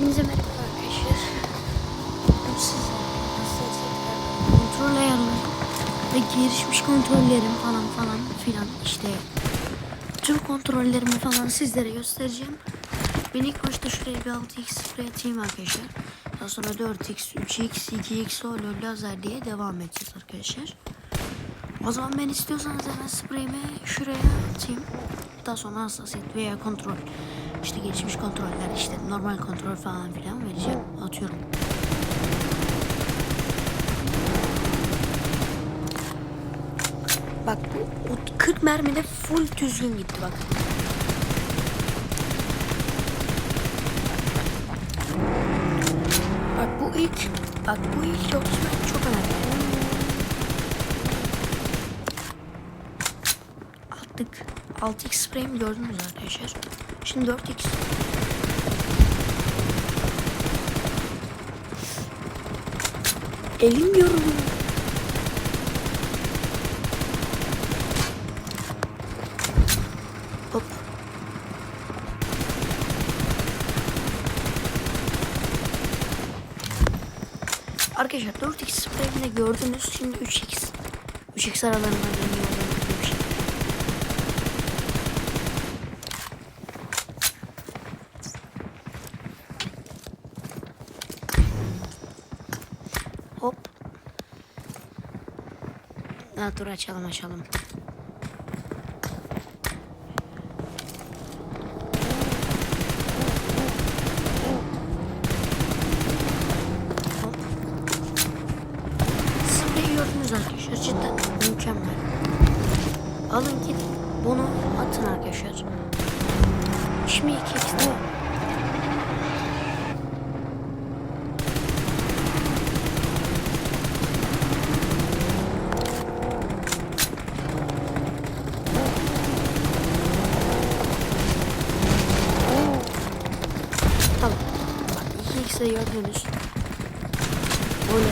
Hepinize merhaba arkadaşlar. Bugün size hassasiyetler, kontrol ayarları ve gelişmiş kontrollerim falan falan filan işte tüm kontrollerimi falan sizlere göstereceğim. Ben ilk başta şuraya bir 6x sprey atayım arkadaşlar. Daha sonra 4x, 3x, 2x, LOL lazer diye devam edeceğiz arkadaşlar. O zaman ben istiyorsanız hemen spreyimi şuraya atayım. Daha sonra hassasiyet veya kontrol. işte gelişmiş kontroller işte normal kontrol falan filan vereceğim. Atıyorum. Bak bu o 40 mermide full düzgün gitti bak. Bak bu ilk bak bu ilk 30 mermi çok önemli. Attık. 6x spreyimi gördünüz arkadaşlar. Şimdi 4x. Elim yoruluyor. Hop. Arkadaşlar 4x spreyini de gördünüz. Şimdi 3x. 3x aralarında deniyor. Bir şey. Hop. Ha, dur açalım açalım. Spreyi gördünüz arkadaşlar cidden mükemmel. Alın gidin bunu atın arkadaşlar. Şimdi iki x Tamam. Bak 2x'e gördünüz. Böyle.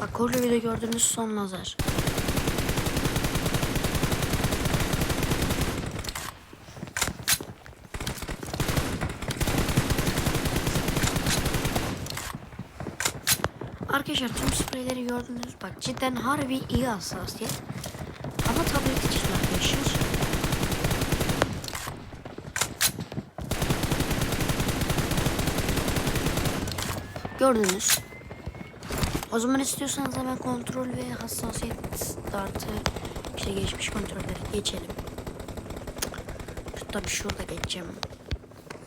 Bak orada bile gördüğünüz son lazer. Arkadaşlar tüm spreyleri gördünüz. Bak cidden harbi iyi hassasiyet. Ama tablet için arkadaşlar. Gördünüz. O zaman istiyorsanız hemen kontrol ve hassasiyet startı işte geçmiş kontrolleri geçelim. Şu tabii şurada geçeceğim.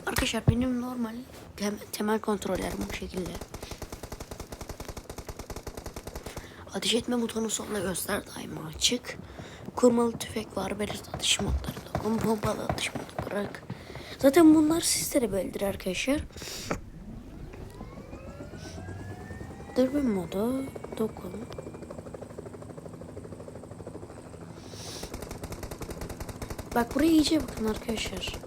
Arkadaşlar benim normal tem- temel kontrollerim bu şekilde. Ateş etme butonu solda göster daima açık. Kurmalı tüfek var belirt atış modları dokun pompalı atış modu bırak. Zaten bunlar sizlere belirtir arkadaşlar. Dürbün modu dokun. Bak buraya iyice bakın arkadaşlar.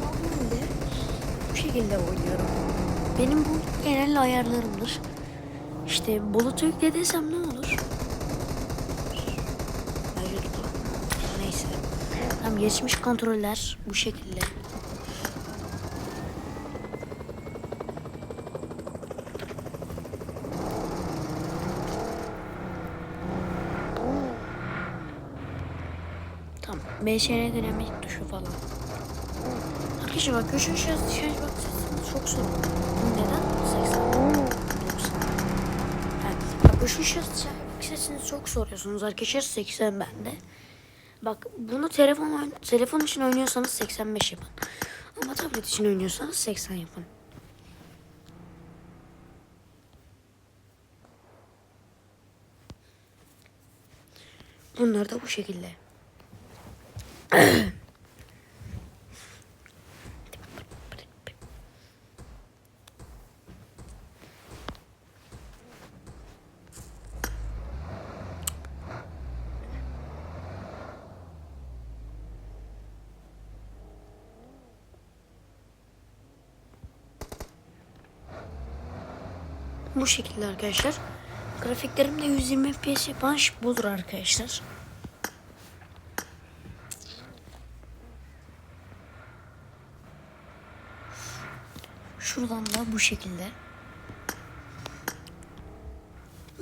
Normalde bu şekilde oynuyorum. Benim bu genel ayarlarımdır. İşte bulutu yükle desem ne olur? Neyse. Tamam geçmiş kontroller bu şekilde. Tamam. BSN dinamik tuşu falan. Arkadaşlar bak şarj şarj bak çok soğuk. Neden? 80. 90. Yani, bak şu sesini çok soruyorsunuz arkadaşlar. 80 bende. Bak bunu telefon telefon için oynuyorsanız 85 yapın. Ama tablet için oynuyorsanız 80 yapın. Bunlar da bu şekilde. Bu şekilde arkadaşlar. Grafiklerim de 120 FPS yapan budur arkadaşlar. Şuradan da bu şekilde.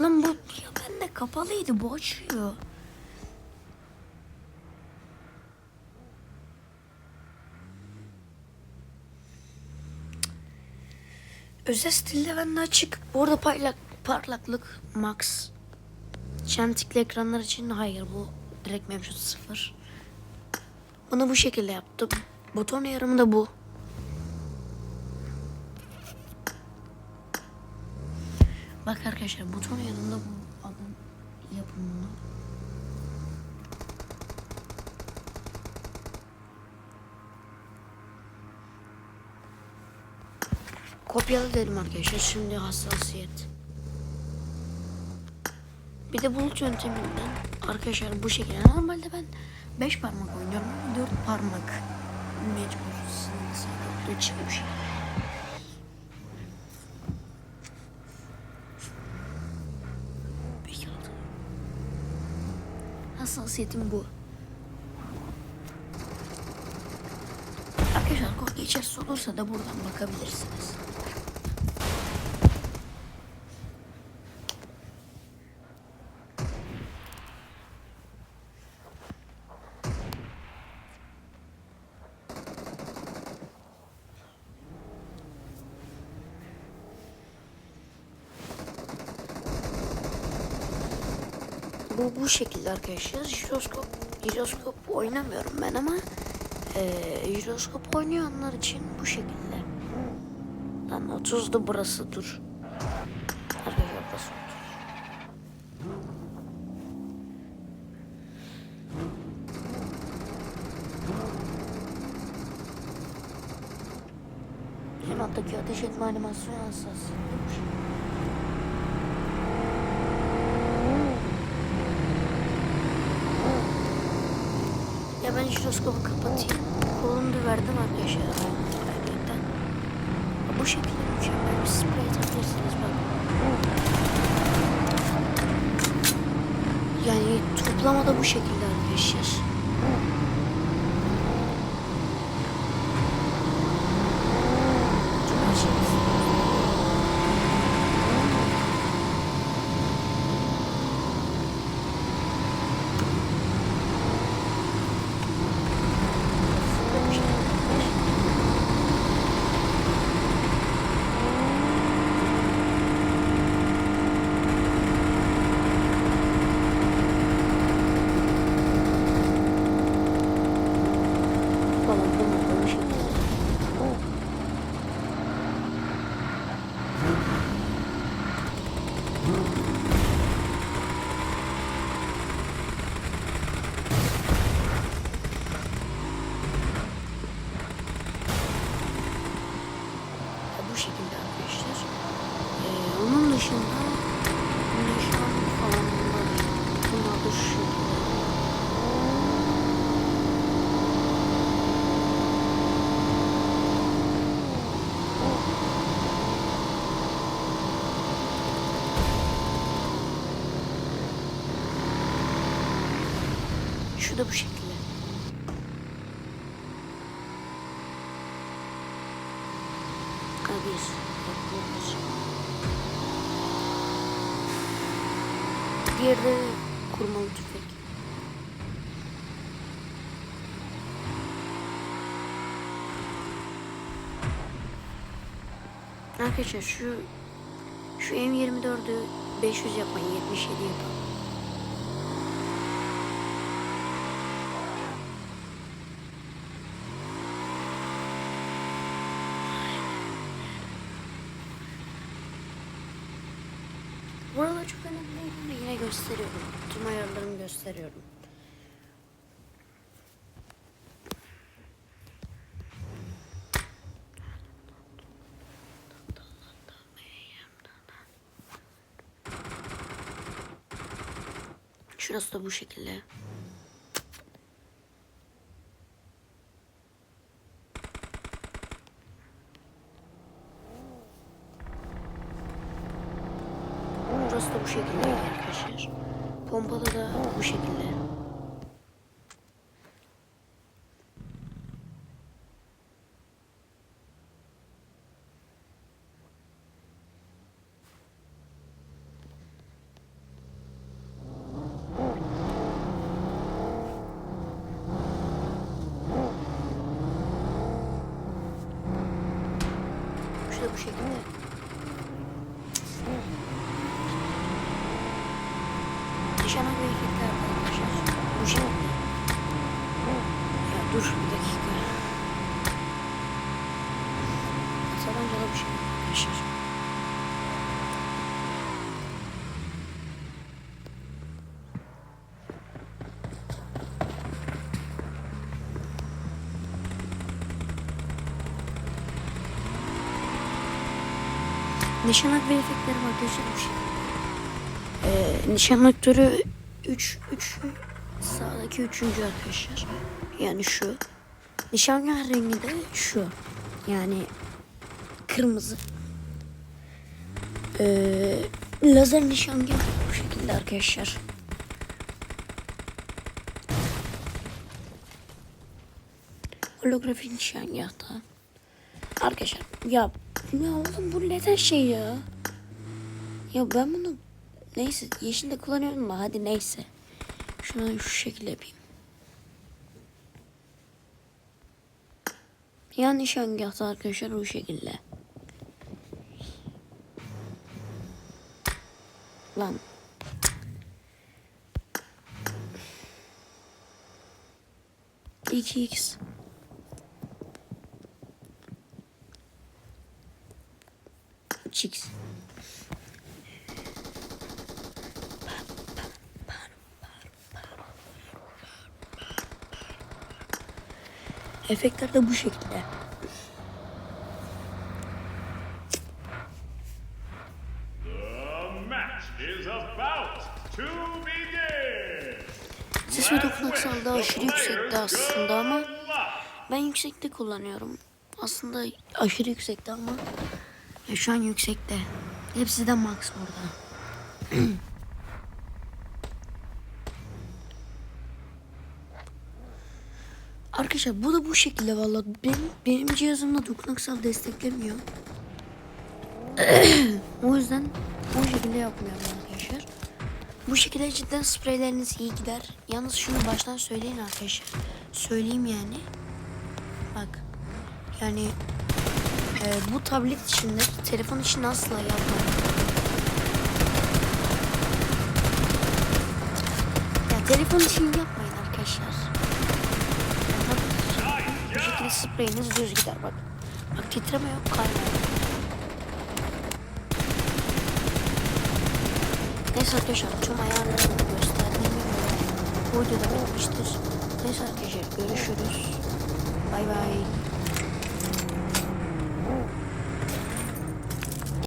Lan bu ya bende kapalıydı bu açıyor. Özel stilde bende açık. Bu arada parlak, parlaklık max. Çentikli ekranlar için hayır bu direkt mevcut sıfır. Bunu bu şekilde yaptım. Buton yarımı da bu. Bak arkadaşlar buton yanında bu adam yapımında. Kopyala dedim arkadaşlar. Şimdi hassasiyet. Bir de bulut yönteminden arkadaşlar bu şekilde. Normalde ben 5 parmak oynuyorum ama 4 parmak mecbur sınırsal çıkmış. Hassasiyetim bu. Arkadaşlar kod geçersiz olursa da buradan bakabilirsiniz. Bu bu şekilde arkadaşlar. Jiroskop, jiroskop oynamıyorum ben ama e, jiroskop oynayanlar için bu şekilde. Lan 30'da burası dur. Arkadaşlar burası 30. Yanındaki ateş etme animasyonu hassas. Ya ben jiroskopu kapatayım. Kolunu da verdim arkadaşlar. Gerçekten. Bu şekilde mükemmel bir sprey atabilirsiniz bak. Yani toplama da bu şekilde arkadaşlar. Çok aşırı. Bu şekilde. Falan bunlar da bu şekilde. Ya bu şekilde arkadaşlar. Ee, onun dışında nişan falan bunlar, bunlar da şu şekilde. Şu da bu şekilde. Ha, bir. Bak, bu bir. Diğeri de kurmalı tüfek. Arkadaşlar şu şu M24'ü 500 yapmayın 77 yapın. Burada çok önemli değil ama yine gösteriyorum. Tüm ayarlarımı gösteriyorum. Şurası da bu şekilde. Burası da bu şekilde arkadaşlar. Pompalı da bu şekilde. Şu bu şekilde. Nişana bir efektler var arkadaşlar. Bu şekilde. Ya dur bir dakika. Sabancı da bu şekilde arkadaşlar. Nişanak ve efektleri var bu şekilde. Ee, nişan aktörü 3 3 sağdaki üçüncü arkadaşlar. Yani şu. Nişangah rengi de şu. Yani kırmızı. Ee, lazer nişangah bu şekilde arkadaşlar. Holografik nişangah da. Arkadaşlar ya ya oğlum bu neden şey ya? Ya ben bunu neyse yeşilde kullanıyorum ama hadi neyse. Şunu şu şekilde yapayım. Yan nişangahta arkadaşlar bu şekilde. Lan. İki x. Chicks. Efektler de bu şekilde. The match is about to begin. Ses ve dokunaksal aşırı yüksekti aslında ama ben yüksekte kullanıyorum. Aslında aşırı yüksekte ama ya şu an yüksekte. Hepsi de max burada. Arkadaşlar bu da bu şekilde valla. Benim, benim cihazımda dokunaksal desteklemiyor. o yüzden bu şekilde yapmıyorum arkadaşlar. Bu şekilde cidden spreyleriniz iyi gider. Yalnız şunu baştan söyleyin arkadaşlar. Söyleyeyim yani. Bak. Yani e, bu tablet içinde telefon için asla yapmayın. Ya telefon için yapmayın arkadaşlar. Bu şekilde spreyiniz düz gider bak. Bak titreme yok kayma yok. Neyse arkadaşlar tüm ayarlarını gösterdiğime göre bu videoda bitmiştir. Neyse arkadaşlar görüşürüz. Bay bay.